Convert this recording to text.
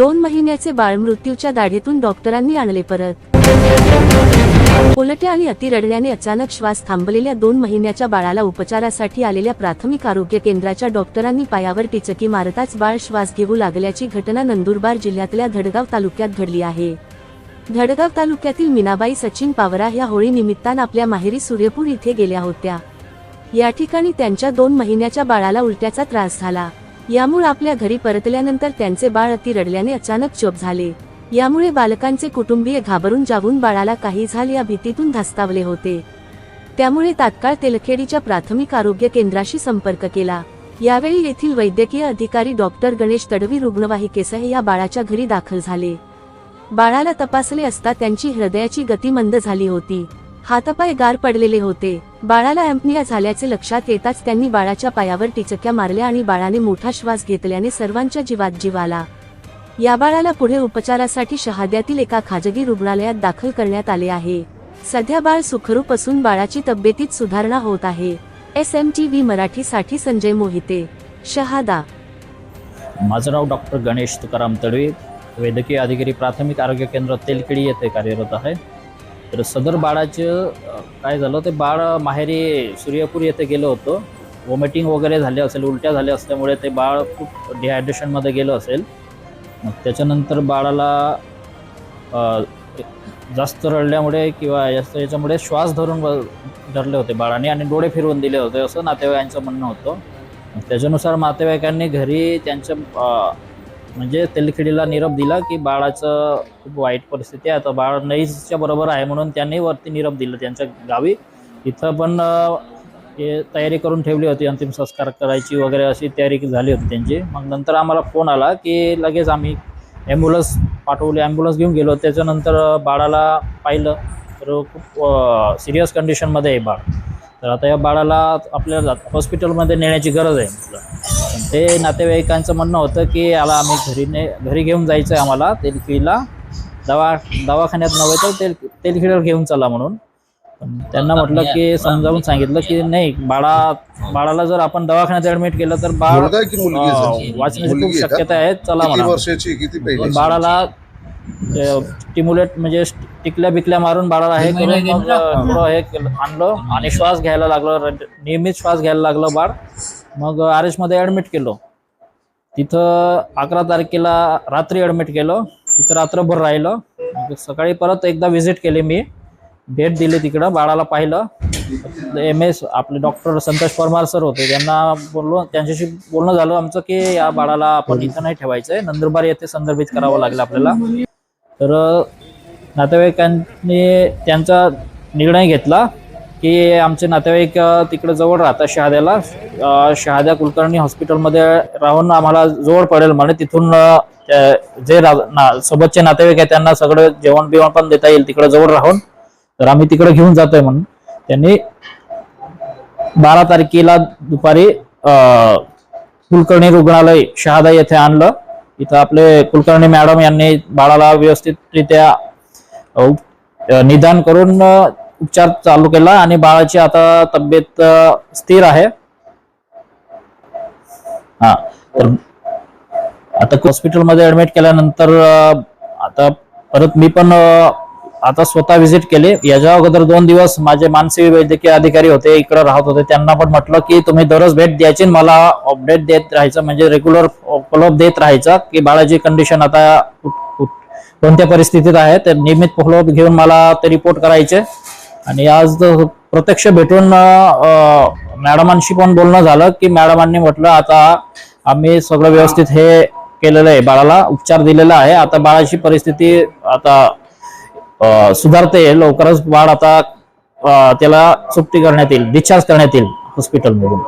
दोन महिन्याचे बाळ मृत्यूच्या दाढेतून डॉक्टरांनी आणले परत. उलट्या आणि अतिरडल्याने अचानक श्वास थांबलेल्या दोन महिन्याच्या बाळाला उपचारासाठी आलेल्या प्राथमिक आरोग्य केंद्राच्या डॉक्टरांनी पायावर टिचकी मारताच बाळ श्वास घेऊ लागल्याची घटना नंदुरबार जिल्ह्यातल्या धडगाव तालुक्यात घडली आहे. धडगाव तालुक्यातील मीनाबाई सचिन पावरा ह्या होळी निमित्तानं आपल्या माहेरी सूर्यपूर इथे गेल्या होत्या. या ठिकाणी त्यांच्या दोन महिन्याच्या बाळाला उलट्याचा त्रास झाला. यामुळे आपल्या घरी परतल्यानंतर त्यांचे बाळ अति रडल्याने अचानक चोप झाले. यामुळे बालकांचे कुटुंबीय घाबरून जागून बाळाला काही झाले या भीतीतून धास्तावले होते. त्यामुळे तात्काळ तेलखेडीच्या प्राथमिक आरोग्य केंद्राशी संपर्क केला. यावेळी येथील वैद्यकीय अधिकारी डॉक्टर गणेश तडवी रुग्णवाहिकेसह या बाळाच्या घरी दाखल झाले. बाळाला तपासले असता त्यांची हृदयाची गती मंद झाली होती. हातपाय गार पडलेले होते. बाळाला अँपनिया झाल्याचे लक्षात येताच त्यांनी बाळाच्या पायावर टिचक्या मारल्या आणि बाळाने मोठा श्वास घेतल्याने सर्वांच्या जीवात जीव आला. या बाळाला पुढे उपचारासाठी शहाद्यातील एका खाजगी रुग्णालयात दाखल करण्यात आले आहे. सध्या बाळ सुखरूप असून बाळाची तब्येतीत सुधारणा होत आहे. एस एम टी व्ही मराठीसाठी संजय मोहिते शहादा. माझं नाव डॉक्टर गणेश तुकाराम तडवी वैद्यकीय अधिकारी प्राथमिक आरोग्य केंद्र तेलकिडी येथे कार्यरत आहे. तर सदर बाळाचं काय झालं ते बाळ माहेरी सूर्यपूर येथे गेलं होतं. वॉमिटिंग वगैरे झाले असेल उलट्या झाल्या असल्यामुळे ते बाळ खूप डिहायड्रेशनमध्ये गेलं असेल. मग त्याच्यानंतर बाळाला जास्त रडल्यामुळे किंवा जास्त याच्यामुळे श्वास धरून धरले होते बाळाने आणि डोळे फिरवून दिले होते असं नातेवाईकांचं म्हणणं होतं. त्याच्यानुसार नातेवाईकांनी घरी त्यांच्या म्हणजे तेलखेडीला निरोप दिला की बाळाचं खूप वाईट परिस्थिती आहे. आता बाळ नईच्या बरोबर आहे म्हणून त्यांनी वरती निरोप दिला त्यांच्या गावी. इथं पण हे तयारी करून ठेवली होती. अंतिम संस्कार करायची वगैरे अशी तयारी झाली होती त्यांची. मग नंतर आम्हाला फोन आला की लगेच आम्ही ॲम्ब्युलन्स पाठवली. ॲम्ब्युलन्स घेऊन गेलो. त्याच्यानंतर बाळाला पाहिलं. तर खूप सिरियस कंडिशनमध्ये आहे बाळ. तर आता या बाळाला आपल्याला हॉस्पिटलमध्ये नेण्याची गरज आहे. म्हटलं ते नातेवाईकांचं म्हणणं होतं की याला आम्ही घरी ने घरी घेऊन जायचं आहे आम्हाला तेलखिळीला दवा दवाखान्यात नव्हे तर तेल तेलखिळीवर घेऊन चला म्हणून. त्यांना म्हटलं की समजावून सांगितलं की नाही बाळा बाळाला जर आपण दवाखान्यात ॲडमिट केलं तर बाळ मुलगा आहे की मुलगी आहे, अं, सर? वाचण्याची खूप मुलगी आहे का? शक्यता आहे चला किती म्हणा. वर्षाची किती पहिली बाळाला स्टिम्युलेट म्हणजे टिकल्या बिकल्या मारून बाळाला हे करून मग थोडं हे केलं आणलं आणि श्वास घ्यायला लागलं नियमित श्वास घ्यायला लागलं बाळ. मग आर एच मध्ये ऍडमिट केलं. तिथं अकरा तारखेला रात्री ऍडमिट केलं. तिथं रात्रभर राहिलं. मग सकाळी परत एकदा व्हिजिट केली मी. भेट दिली तिकडं बाळाला पाहिलं. एम एस आपले डॉक्टर संतोष परमार सर होते त्यांना बोललो त्यांच्याशी बोलणं झालं आमचं की या बाळाला आपण इथं नाही ठेवायचं आहे नंदुरबार येथे संदर्भित करावं लागलं आपल्याला. तर नातेवाईकांनी त्यांचा निर्णय घेतला. की आमचे नातेवाईक तिकडे जवळ राहतात शहाद्याला. शहाद्या कुलकर्णी हॉस्पिटलमध्ये राहून आम्हाला जवळ पडेल म्हणे. तिथून जे रा- ना- सोबतचे नातेवाईक आहेत त्यांना सगळं जेवण बिवण पण देता येईल तिकडे जवळ राहून. तर आम्ही तिकडे घेऊन जातोय म्हणून त्यांनी बारा तारखेला दुपारी कुलकर्णी रुग्णालय शहादा येथे आणलं. इथं आपले कुलकर्णी मॅडम यांनी बाळाला व्यवस्थितरित्या निदान करून उपचार चालू केला आणि बाळाची आता तब्येत स्थिर आहे. हा तर आता हॉस्पिटलमध्ये ऍडमिट केल्यानंतर आता परत मी पण आता स्वतः व्हिजिट केले. याच्या अगोदर दोन दिवस माझे मानसी वैद्यकीय अधिकारी होते इकडे राहत होते. त्यांना पण म्हटलं की तुम्ही दररोज भेट द्यायची आणि मला अपडेट देत राहायचं म्हणजे रेग्युलर फॉलोअप देत राहायचा की बाळाची कंडिशन आता कोणत्या परिस्थितीत आहे. तर नियमित फॉलोअप घेऊन मला ते रिपोर्ट करायचे. आणि आज प्रत्यक्ष भेटून मॅडमांशी पण बोलणं झालं की मॅडमांनी म्हटलं आता आम्ही सगळं व्यवस्थित हे केलेलं आहे बाळाला उपचार दिलेला आहे. आता बाळाची परिस्थिती आता सुधारते लवकरच बाळ आता त्याला सुट्टी करण्यात येईल डिस्चार्ज करण्यात येईल हॉस्पिटलमधून